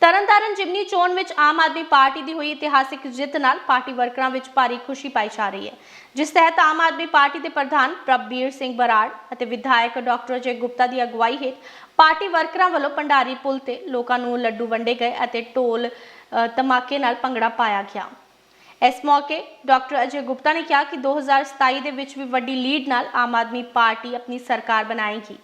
ਤਰਨਤਾਰਨ ਜਿਮਨੀ ਚੋਣ ਵਿੱਚ ਆਮ ਆਦਮੀ ਪਾਰਟੀ ਦੀ ਹੋਈ ਇਤਿਹਾਸਿਕ ਜਿੱਤ ਨਾਲ ਪਾਰਟੀ ਵਰਕਰਾਂ ਵਿੱਚ ਭਾਰੀ ਖੁਸ਼ੀ ਪਾਈ ਜਾ ਰਹੀ ਹੈ। ਜਿਸ ਤਹਿਤ ਆਮ ਆਦਮੀ ਪਾਰਟੀ ਦੇ ਪ੍ਰਧਾਨ ਪ੍ਰਭਬੀਰ ਸਿੰਘ ਬਰਾੜ ਅਤੇ ਵਿਧਾਇਕ ਡਾਕਟਰ ਅਜੇ ਗੁਪਤਾ ਦੀ ਅਗਵਾਈ ਹੇਠ ਪਾਰਟੀ ਵਰਕਰਾਂ ਵੱਲੋਂ ਭੰਡਾਰੀ ਪੁਲ ਤੇ ਲੋਕਾਂ ਨੂੰ ਲੱਡੂ ਵੰਡੇ ਗਏ ਅਤੇ ਢੋਲ ਅ, ਧਮਾਕੇ ਨਾਲ ਭੰਗੜਾ ਪਾਇਆ ਗਿਆ। ਇਸ ਮੌਕੇ ਡਾਕਟਰ ਅਜੇ ਗੁਪਤਾ ਨੇ ਕਿਹਾ ਕਿ 2027 ਦੇ ਵਿੱਚ ਵੀ ਵੱਡੀ ਲੀਡ ਨਾਲ ਆਮ ਆਦਮੀ ਪਾਰਟੀ ਆਪਣੀ ਸਰਕਾਰ ਬਣਾਏਗੀ।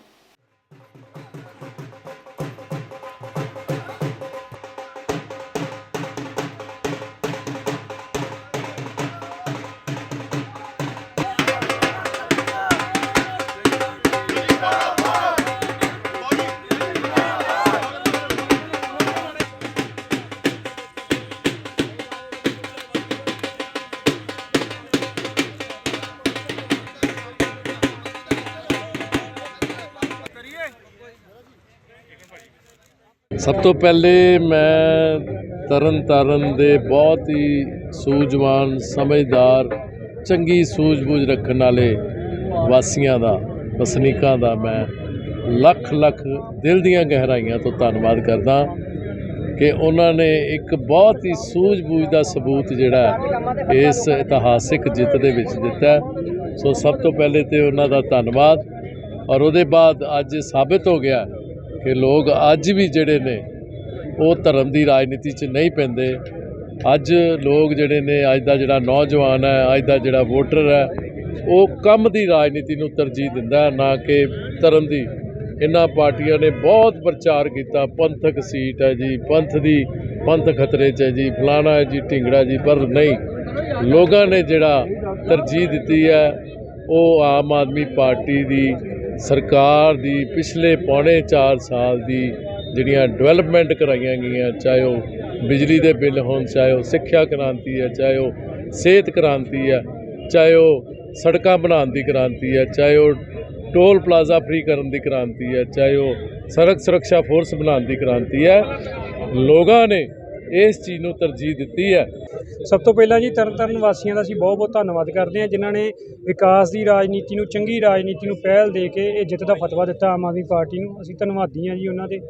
ਸਭ ਤੋਂ ਪਹਿਲੇ ਮੈਂ ਤਰਨ ਤਾਰਨ ਦੇ ਬਹੁਤ ਹੀ ਸੂਝਵਾਨ, ਸਮਝਦਾਰ, ਚੰਗੀ ਸੂਝ-ਬੂਝ ਰੱਖਣ ਵਾਲੇ ਵਾਸੀਆਂ ਦਾ, ਵਸਨੀਕਾਂ ਦਾ ਮੈਂ ਲੱਖ ਲੱਖ ਦਿਲ ਦੀਆਂ ਗਹਿਰਾਈਆਂ ਤੋਂ ਧੰਨਵਾਦ ਕਰਦਾ ਕਿ ਉਹਨਾਂ ਨੇ ਇੱਕ ਬਹੁਤ ਹੀ ਸੂਝ-ਬੂਝ ਦਾ ਸਬੂਤ ਜਿਹੜਾ ਇਸ ਇਤਿਹਾਸਿਕ ਜਿੱਤ ਦੇ ਵਿੱਚ ਦਿੱਤਾ ਸੋ ਸਭ ਤੋਂ ਪਹਿਲੇ ਤੇ ਉਹਨਾਂ ਦਾ ਧੰਨਵਾਦ ਔਰ ਉਹਦੇ ਬਾਅਦ ਅੱਜ ਸਾਬਿਤ ਹੋ ਗਿਆ ਕਿ ਲੋਕ ਅੱਜ ਵੀ ਜਿਹੜੇ ਨੇ, ਉਹ ਧਰਮ ਦੀ ਰਾਜਨੀਤੀ 'ਚ ਨਹੀਂ ਪੈਂਦੇ। ਅੱਜ ਲੋਕ ਜਿਹੜੇ ਨੇ, ਅੱਜ ਦਾ ਜਿਹੜਾ ਨੌਜਵਾਨ ਹੈ, ਅੱਜ ਦਾ ਜਿਹੜਾ ਵੋਟਰ ਹੈ, ਉਹ ਕੰਮ ਦੀ ਰਾਜਨੀਤੀ ਨੂੰ ਤਰਜੀਹ ਦਿੰਦਾ ਨਾ ਕਿ ਧਰਮ ਦੀ। ਇਹਨਾਂ ਪਾਰਟੀਆਂ ਨੇ ਬਹੁਤ ਪ੍ਰਚਾਰ ਕੀਤਾ। ਪੰਥਕ ਸੀਟ ਹੈ ਜੀ, ਪੰਥ ਦੀ, ਪੰਥ ਖਤਰੇ 'ਚ ਹੈ ਜੀ, ਫਲਾਣਾ ਹੈ ਜੀ, ਢਿੰਗੜਾ ਜੀ, ਪਰ ਨਹੀਂ। ਲੋਕਾਂ ਨੇ ਜਿਹੜਾ ਤਰਜੀਹ ਦਿੱਤੀ ਹੈ, ਉਹ ਆਮ ਆਦਮੀ ਪਾਰਟੀ ਦੀ ਸਰਕਾਰ ਦੀ ਪਿਛਲੇ ਪੌਣੇ 4 ਸਾਲ ਦੀ ਜਿਹੜੀਆਂ ਡਿਵੈਲਪਮੈਂਟ ਕਰਾਈਆਂ ਗਈਆਂ, ਚਾਹੇ ਉਹ ਬਿਜਲੀ ਦੇ ਬਿੱਲ ਹੋਣ, ਚਾਹੇ ਉਹ ਸਿੱਖਿਆ ਕ੍ਰਾਂਤੀ ਹੈ, ਚਾਹੇ ਉਹ ਸਿਹਤ ਕ੍ਰਾਂਤੀ ਹੈ, ਚਾਹੇ ਉਹ ਸੜਕਾਂ ਬਣਾਉਣ ਦੀ ਕ੍ਰਾਂਤੀ ਹੈ, ਚਾਹੇ ਉਹ ਟੋਲ ਪਲਾਜ਼ਾ ਫ੍ਰੀ ਕਰਨ ਦੀ ਕ੍ਰਾਂਤੀ ਹੈ, ਚਾਹੇ ਉਹ ਸੜਕ ਸੁਰੱਖਿਆ ਫੋਰਸ ਬਣਾਉਣ ਦੀ ਕ੍ਰਾਂਤੀ ਹੈ, ਲੋਕਾਂ ਨੇ ਇਸ ਚੀਜ਼ ਨੂੰ ਤਰਜੀਹ ਦਿੱਤੀ ਹੈ। ਸਭ ਤੋਂ ਪਹਿਲਾਂ ਜੀ ਤਰਨਤਾਰਨ ਵਾਸੀਆਂ ਦਾ ਅਸੀਂ ਬਹੁਤ ਬਹੁਤ ਧੰਨਵਾਦ ਕਰਦੇ ਹਾਂ, ਜਿਨ੍ਹਾਂ ਨੇ ਵਿਕਾਸ ਦੀ ਰਾਜਨੀਤੀ ਨੂੰ, ਚੰਗੀ ਰਾਜਨੀਤੀ ਨੂੰ ਪਹਿਲ ਦੇ ਕੇ ਇਹ ਜਿੱਤ ਦਾ ਫਤਵਾ ਦਿੱਤਾ ਆਮ ਆਦਮੀ ਪਾਰਟੀ ਨੂੰ। ਅਸੀਂ ਧੰਨਵਾਦੀ ਹਾਂ ਜੀ ਉਹਨਾਂ ਦੇ।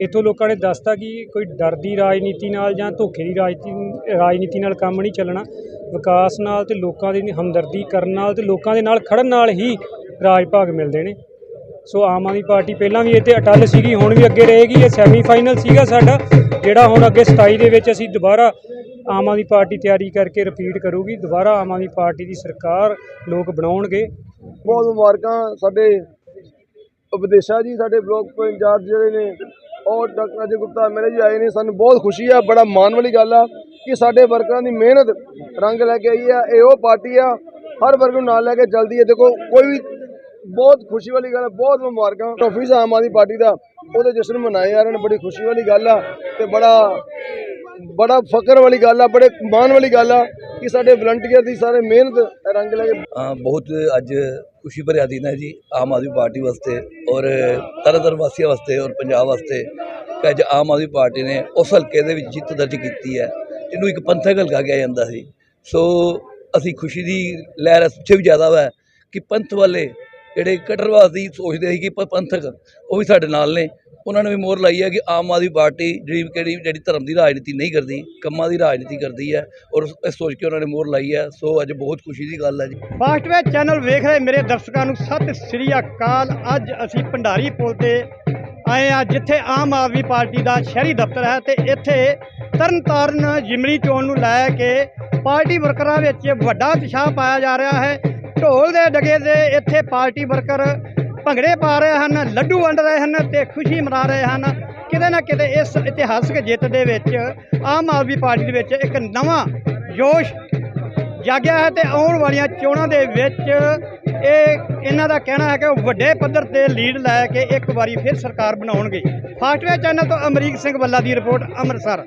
ਇੱਥੋਂ ਲੋਕਾਂ ਨੇ ਦੱਸਤਾ ਕਿ ਕੋਈ ਡਰ ਦੀ ਰਾਜਨੀਤੀ ਨਾਲ ਜਾਂ ਧੋਖੇ ਦੀ ਰਾਜਨੀਤੀ ਰਾਜਨੀਤੀ ਨਾਲ ਕੰਮ ਨਹੀਂ ਚੱਲਣਾ। ਵਿਕਾਸ ਨਾਲ ਤੇ ਲੋਕਾਂ ਦੀ ਹਮਦਰਦੀ ਕਰਨ ਨਾਲ ਤੇ ਲੋਕਾਂ ਦੇ ਨਾਲ ਖੜਨ ਨਾਲ ਹੀ ਰਾਜ ਭਾਗ ਮਿਲਦੇ ਨੇ। ਸੋ ਆਮ ਆਦਮੀ ਪਾਰਟੀ ਪਹਿਲਾਂ ਵੀ ਇਹ ਤੇ ਅਟੱਲ ਸੀਗੀ, ਹੁਣ ਵੀ ਅੱਗੇ ਰਹੇਗੀ। ਇਹ ਸੈਮੀਫਾਈਨਲ ਸੀਗਾ ਸਾਡਾ, ਜਿਹੜਾ ਹੁਣ ਅੱਗੇ 27 ਦੇ ਵਿੱਚ ਅਸੀਂ ਦੁਬਾਰਾ ਆਮ ਆਦਮੀ ਪਾਰਟੀ ਤਿਆਰੀ ਕਰਕੇ ਰਿਪੀਟ ਕਰੂਗੀ। ਦੁਬਾਰਾ ਆਮ ਆਦਮੀ ਪਾਰਟੀ ਦੀ ਸਰਕਾਰ ਲੋਕ ਬਣਾਉਣਗੇ। ਬਹੁਤ ਮੁਬਾਰਕਾਂ ਸਾਡੇ ਉਪਦੇਸ਼ਾ ਜੀ, ਸਾਡੇ ਬਲਾਕ ਇੰਚਾਰਜ ਜਿਹੜੇ ਨੇ, ਔਰ ਡਾਕਟਰ ਅਜੇ ਗੁਪਤਾ ਮੇਰੇ ਜੀ ਆਏ ਨੇ, ਸਾਨੂੰ ਬਹੁਤ ਖੁਸ਼ੀ ਆ, ਬੜਾ ਮਾਣ ਵਾਲੀ ਗੱਲ ਆ ਕਿ ਸਾਡੇ ਵਰਕਰਾਂ ਦੀ ਮਿਹਨਤ ਰੰਗ ਲੈ ਕੇ ਆਈ ਆ, ਇਹ ਉਹ ਪਾਰਟੀ ਆ, ਹਰ ਵਰਗ ਨੂੰ ਨਾਲ ਲੈ ਕੇ ਚੱਲਦੀ ਹੈ ਦੇਖੋ, ਕੋਈ ਵੀ ਬਹੁਤ ਖੁਸ਼ੀ ਵਾਲੀ ਗੱਲ ਹੈ ਬਹੁਤ ਮੁਬਾਰਕਾਂ। ਟਰੋਫੀ ਆਮ ਆਦਮੀ ਪਾਰਟੀ ਦਾ ਉਹਦੇ ਜਸ਼ਨ ਮਨਾਏ ਜਾ ਰਹੇ ਨੇ ਬੜੀ ਖੁਸ਼ੀ ਵਾਲੀ ਗੱਲ ਆ ਤੇ ਬੜਾ ਬੜਾ ਫਕਰ ਵਾਲੀ ਗੱਲ ਆ ਬੜੇ ਮਾਣ ਵਾਲੀ ਗੱਲ ਆ ਕਿ ਸਾਡੇ ਵਲੰਟੀਅਰ ਦੀ ਸਾਰੇ ਮਿਹਨਤ ਰੰਗ ਲੈ ਕੇ। ਅ, ਬਹੁਤ ਅੱਜ ਖੁਸ਼ੀ ਭਰਿਆ ਦਿਨ ਹੈ ਜੀ ਆਮ ਆਦਮੀ ਪਾਰਟੀ ਵਾਸਤੇ ਔਰ ਤਰਨਤਾਰਨ ਵਾਸੀਆਂ ਵਾਸਤੇ ਔਰ ਪੰਜਾਬ ਵਾਸਤੇ ਕਿ ਅੱਜ ਆਮ ਆਦਮੀ ਪਾਰਟੀ ਨੇ ਉਸ ਹਲਕੇ ਦੇ ਵਿੱਚ ਜਿੱਤ ਦਰਜ ਕੀਤੀ ਹੈ ਜਿਹਨੂੰ ਇੱਕ ਪੰਥਕ ਹਲਕਾ ਕਿਹਾ ਜਾਂਦਾ ਸੀ। ਸੋ ਅਸੀਂ ਖੁਸ਼ੀ ਦੀ ਲਹਿਰ ਇਸ ਪਿੱਛੇ ਵੀ ਜ਼ਿਆਦਾ ਵਾ ਕਿ ਪੰਥ ਵਾਲੇ ਜਿਹੜੇ ਕਟਰਵਾਦੀ ਸੋਚਦੇ ਸੀ ਕਿ ਪੰਥਕ ਉਹ ਵੀ ਸਾਡੇ ਨਾਲ ਨੇ। ਉਹਨਾਂ ਨੇ ਵੀ ਮੋਹਰ ਲਾਈ ਹੈ ਕਿ ਆਮ ਆਦਮੀ ਪਾਰਟੀ ਜਿਹੜੀ ਕਿਹੜੀ, ਜਿਹੜੀ ਧਰਮ ਦੀ ਰਾਜਨੀਤੀ ਨਹੀਂ ਕਰਦੀ, ਕੰਮਾਂ ਦੀ ਰਾਜਨੀਤੀ ਕਰਦੀ ਹੈ ਔਰ ਇਸ ਸੋਚ ਕੇ ਉਹਨਾਂ ਨੇ ਮੋਹਰ ਲਾਈ ਹੈ। ਸੋ ਅੱਜ ਬਹੁਤ ਖੁਸ਼ੀ ਦੀ ਗੱਲ ਹੈ ਜੀ। ਫਾਸਟਵੇ ਚੈਨਲ ਵੇਖ ਰਹੇ ਮੇਰੇ ਦਰਸ਼ਕਾਂ ਨੂੰ। ਸਤਿ ਸ੍ਰੀ ਅਕਾਲ। ਅੱਜ ਅਸੀਂ ਭੰਡਾਰੀ ਪੁਲ ਤੇ ਆਏ ਆ ਜਿੱਥੇ ਆਮ ਆਦਮੀ ਪਾਰਟੀ ਦਾ ਸ਼ਹਿਰੀ ਦਫ਼ਤਰ ਹੈ ਤੇ ਇੱਥੇ ਤਰਨਤਾਰਨ ਜਿਮਨੀ ਚੋਣ ਨੂੰ ਲੈ ਕੇ ਪਾਰਟੀ ਵਰਕਰਾਂ ਵਿੱਚ ਵੱਡਾ ਉਤਸ਼ਾਹ ਪਾਇਆ ਜਾ ਰਿਹਾ ਹੈ। ਢੋਲ ਦੇ ਡਗੇ ਦੇ ਇੱਥੇ ਪਾਰਟੀ ਵਰਕਰ ਭੰਗੜੇ ਪਾ ਰਹੇ ਹਨ, ਲੱਡੂ ਵੰਡ ਰਹੇ ਹਨ ਤੇ ਖੁਸ਼ੀ ਮਨਾ ਰਹੇ ਹਨ। ਕਿਤੇ ਨਾ ਕਿਤੇ ਇਸ ਇਤਿਹਾਸਕ ਜਿੱਤ ਦੇ ਵਿੱਚ ਆਮ ਆਦਮੀ ਪਾਰਟੀ ਦੇ ਵਿੱਚ ਇੱਕ ਨਵਾਂ ਜੋਸ਼ ਜਾਗਿਆ ਹੈ ਤੇ ਆਉਣ ਵਾਲੀਆਂ ਚੋਣਾਂ ਦੇ ਵਿੱਚ ਇਹ ਇਹਨਾਂ ਦਾ ਕਹਿਣਾ ਹੈ ਕਿ ਉਹ ਵੱਡੇ ਪੱਧਰ ਤੇ ਲੀਡ ਲੈ ਕੇ ਇੱਕ ਵਾਰੀ ਫਿਰ ਸਰਕਾਰ ਬਣਾਉਣਗੇ। ਫਾਸਟਵੇ ਚੈਨਲ ਤੋਂ ਅਮਰੀਕ ਸਿੰਘ ਬੱਲਾ ਦੀ ਰਿਪੋਰਟ, ਅੰਮ੍ਰਿਤਸਰ।